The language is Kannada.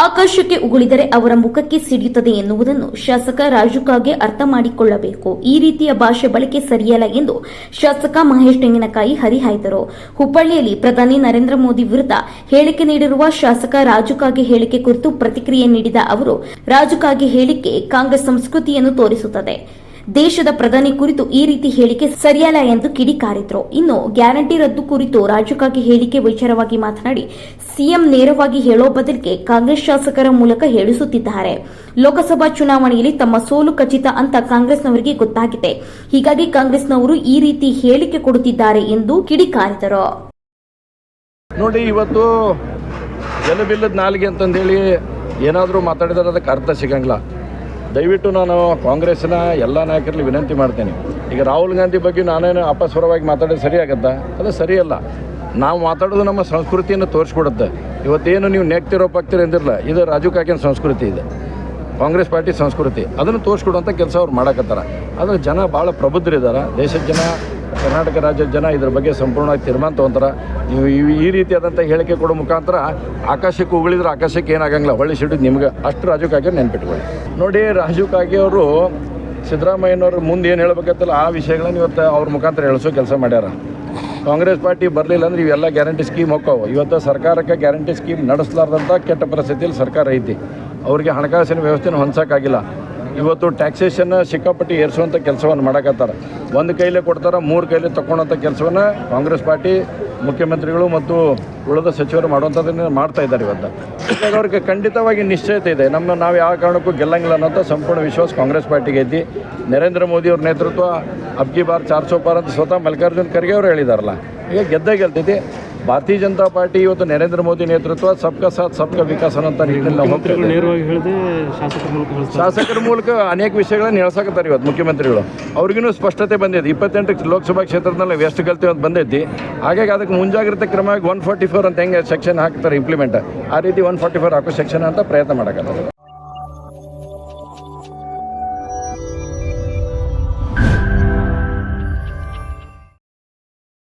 ಆಕಾಶಕ್ಕೆ ಉಗುಳಿದರೆ ಅವರ ಮುಖಕ್ಕೆ ಸಿಡಿಯುತ್ತದೆ ಎನ್ನುವುದನ್ನು ಶಾಸಕ ರಾಜು ಕಾಗೆ ಅರ್ಥ ಮಾಡಿಕೊಳ್ಳಬೇಕು. ಈ ರೀತಿಯ ಭಾಷೆ ಬಳಕೆ ಸರಿಯಲ್ಲ ಎಂದು ಶಾಸಕ ಮಹೇಶ್ ತೆಂಗಿನಕಾಯಿ ಹರಿಹಾಯ್ದರು. ಹುಬ್ಬಳ್ಳಿಯಲ್ಲಿ ಪ್ರಧಾನಿ ನರೇಂದ್ರ ಮೋದಿ ವಿರುದ್ಧ ಹೇಳಿಕೆ ನೀಡಿರುವ ಶಾಸಕ ರಾಜು ಕಾಗೆ ಹೇಳಿಕೆ ಕುರಿತು ಪ್ರತಿಕ್ರಿಯೆ ನೀಡಿದ ಅವರು, ರಾಜು ಕಾಗೆ ಹೇಳಿಕೆ ಕಾಂಗ್ರೆಸ್ ಸಂಸ್ಕೃತಿಯನ್ನು ತೋರಿಸುತ್ತದೆ. ದೇಶದ ಪ್ರಧಾನಿ ಕುರಿತು ಈ ರೀತಿ ಹೇಳಿಕೆ ಸರಿಯಲ್ಲ ಎಂದು ಕಿಡಿಕಾರಿದ್ರು ಇನ್ನು ಗ್ಯಾರಂಟಿ ರದ್ದು ಕುರಿತು ರಾಜುಕಾಗಿ ಹೇಳಿಕೆ ವಿಚಾರವಾಗಿ ಮಾತನಾಡಿ, ಸಿಎಂ ನೇರವಾಗಿ ಹೇಳೋ ಬದಲಿಗೆ ಕಾಂಗ್ರೆಸ್ ಶಾಸಕರ ಮೂಲಕ ಹೇಳಿಸುತ್ತಿದ್ದಾರೆ. ಲೋಕಸಭಾ ಚುನಾವಣೆಯಲ್ಲಿ ತಮ್ಮ ಸೋಲು ಖಚಿತ ಅಂತ ಕಾಂಗ್ರೆಸ್ನವರಿಗೆ ಗೊತ್ತಾಗಿದೆ. ಹೀಗಾಗಿ ಕಾಂಗ್ರೆಸ್ನವರು ಈ ರೀತಿ ಹೇಳಿಕೆ ಕೊಡುತ್ತಿದ್ದಾರೆ ಎಂದು ಕಿಡಿಕಾರಿದರು ನೋಡಿ, ಇವತ್ತು ಜಲಬಿಲ್ಲದ ನಾಲಿಗೆ ಅಂತಂದೇಳಿ ಏನಾದರೂ ಮಾತಾಡಿದ್ರೆ ಅದಕ್ಕೆ ಅರ್ಥ ಸಿಗಂಗಿಲ್ಲ. ದಯವಿಟ್ಟು ನಾನು ಕಾಂಗ್ರೆಸ್ನ ಎಲ್ಲ ನಾಯಕರಲ್ಲಿ ವಿನಂತಿ ಮಾಡ್ತೇನೆ. ಈಗ ರಾಹುಲ್ ಗಾಂಧಿ ಬಗ್ಗೆ ನಾನೇನು ಅಪಸ್ವರವಾಗಿ ಮಾತಾಡೋದು ಸರಿ ಆಗತ್ತಾ ಅದು ಸರಿಯಲ್ಲ. ನಾವು ಮಾತಾಡೋದು ನಮ್ಮ ಸಂಸ್ಕೃತಿಯನ್ನು ತೋರಿಸ್ಕೊಡುತ್ತೆ. ಇವತ್ತೇನು ನೀವು ನೆಕ್ತಿರೋ ಪಕ್ತಿರೋ ಎಂದಿರಲ್ಲ ಇದು ರಾಜು ಕಾಕಿನ ಸಂಸ್ಕೃತಿ ಇದೆ. ಕಾಂಗ್ರೆಸ್ ಪಾರ್ಟಿ ಸಂಸ್ಕೃತಿ. ಅದನ್ನು ತೋರಿಸ್ಕೊಡುವಂಥ ಕೆಲಸ ಅವ್ರು ಮಾಡಕತ್ತಾರ. ಆದರೆ ಜನ ಭಾಳ ಪ್ರಬುದ್ಧರಿದ್ದಾರೆ ದೇಶದ ಜನ ಕರ್ನಾಟಕ ರಾಜ್ಯದ ಜನ ಇದ್ರ ಬಗ್ಗೆ ಸಂಪೂರ್ಣವಾಗಿ ತೀರ್ಮಾನ ತೊಗೊಂತಾರೆ. ನೀವು ಈ- ರೀತಿಯಾದಂಥ ಹೇಳಿಕೆ ಕೊಡೋ ಮುಖಾಂತರ ಆಕಾಶಕ್ಕೆ ಉಗುಳಿದ್ರೆ ಆಕಾಶಕ್ಕೆ ಏನಾಗಂಗಿಲ್ಲ. ಹೊಳ್ಳಿ ಸಿಟ್ಟು ನಿಮ್ಗೆ ಅಷ್ಟು ರಾಜು ಕಾಗೆ ನೆನ್ಪಿಟ್ಕೊಳ್ಳಿ. ನೋಡಿ, ರಾಜು ಕಾಗೆ ಅವರು ಸಿದ್ದರಾಮಯ್ಯನವರು ಮುಂದೆ ಏನು ಹೇಳ್ಬೇಕತ್ತಲ್ಲ ಆ ವಿಷಯಗಳನ್ನ ಇವತ್ತು ಅವ್ರ ಮುಖಾಂತರ ಹೇಳಿಸೋ ಕೆಲಸ ಮಾಡ್ಯಾರ. ಕಾಂಗ್ರೆಸ್ ಪಾರ್ಟಿ ಬರಲಿಲ್ಲ ಅಂದ್ರೆ ಇವೆಲ್ಲ ಗ್ಯಾರಂಟಿ ಸ್ಕೀಮ್ ಹೋಕ್ಕವು ಇವತ್ತು ಸರ್ಕಾರಕ್ಕೆ ಗ್ಯಾರಂಟಿ ಸ್ಕೀಮ್ ನಡೆಸಲಾರ್ದಂಥ ಕೆಟ್ಟ ಪರಿಸ್ಥಿತಿಯಲ್ಲಿ ಸರ್ಕಾರ ಐತಿ. ಅವರಿಗೆ ಹಣಕಾಸಿನ ವ್ಯವಸ್ಥೆನ ಹೊಂದಕ್ಕಾಗಿಲ್ಲ ಇವತ್ತು ಟ್ಯಾಕ್ಸೇಷನ್ ಸಿಕ್ಕಾಪಟ್ಟಿ ಏರಿಸುವಂಥ ಕೆಲಸವನ್ನು ಮಾಡಕತ್ತಾರೆ. ಒಂದು ಕೈಲೇ ಕೊಡ್ತಾರೆ, ಮೂರು ಕೈಲೇ ತಗೊಳ್ಳೋಂಥ ಕೆಲಸವನ್ನು ಕಾಂಗ್ರೆಸ್ ಪಾರ್ಟಿ, ಮುಖ್ಯಮಂತ್ರಿಗಳು ಮತ್ತು ಉಳಿದ ಸಚಿವರು ಮಾಡುವಂಥದ್ದನ್ನು ಮಾಡ್ತಾ ಇದ್ದಾರೆ ಇವತ್ತು. ಅವ್ರಿಗೆ ಖಂಡಿತವಾಗಿ ನಿಶ್ಚಯತೆ ಇದೆ. ನಮ್ಮ ನಾವು ಯಾವ ಕಾರಣಕ್ಕೂ ಗೆಲ್ಲಂಗಿಲ್ಲ ಅನ್ನೋಂಥ ಸಂಪೂರ್ಣ ವಿಶ್ವಾಸ ಕಾಂಗ್ರೆಸ್ ಪಾರ್ಟಿಗೆ ಐತಿ. ನರೇಂದ್ರ ಮೋದಿ ಅವ್ರ ನೇತೃತ್ವ ಅಬ್ಜಿ ಬಾರ್ ಚಾರ್ ಸೋ ಪಾರ್ ಅಂತ ಸ್ವತಃ ಮಲ್ಲಿಕಾರ್ಜುನ್ ಖರ್ಗೆ ಅವರು ಹೇಳಿದಾರಲ್ಲ. ಈಗ ಗೆದ್ದೇ ಗೆಲ್ತೈತಿ. ಭಾರತೀಯ ಜನತಾ ಪಾರ್ಟಿ ಇವತ್ತು ನರೇಂದ್ರ ಮೋದಿ ನೇತೃತ್ವ ಸಬ್ಕಾ ಸಾಥ್ ಸಬ್ಕಾ ವಿಕಾಸ ಅಂತ ಹೇಳಿದೆ ಶಾಸಕರ ಮೂಲಕ ಅನೇಕ ವಿಷಯಗಳನ್ನ ಹೇಳ್ಸಕತ್ತಾರೆ ಇವತ್ತು ಮುಖ್ಯಮಂತ್ರಿಗಳು. ಅವ್ರಿಗೂ ಸ್ಪಷ್ಟತೆ ಬಂದಿದೆ. ಇಪ್ಪತ್ತೆಂಟು ಲೋಕಸಭಾ ಕ್ಷೇತ್ರದಲ್ಲಿ ಎಷ್ಟು ಗೆಲ್ತೀವಿ ಅಂತ ಬಂದೈತಿ. ಹಾಗಾಗಿ ಅದಕ್ಕೆ ಮುಂಜಾಗ್ರತೆ ಕ್ರಮವಾಗಿ ಒನ್ ಫಾರ್ಟಿ ಫೋರ್ ಅಂತ ಹೆಂಗೆ ಸೆಕ್ಷನ್ ಹಾಕ್ತಾರೆ ಇಂಪ್ಲಿಮೆಂಟ್ ಆ ರೀತಿ ಒನ್ ಫಾರ್ಟಿ ಫೋರ್ ಹಾಕೋ ಸೆಕ್ಷನ್ ಅಂತ ಪ್ರಯತ್ನ ಮಾಡಕತ್ತಾರೆ.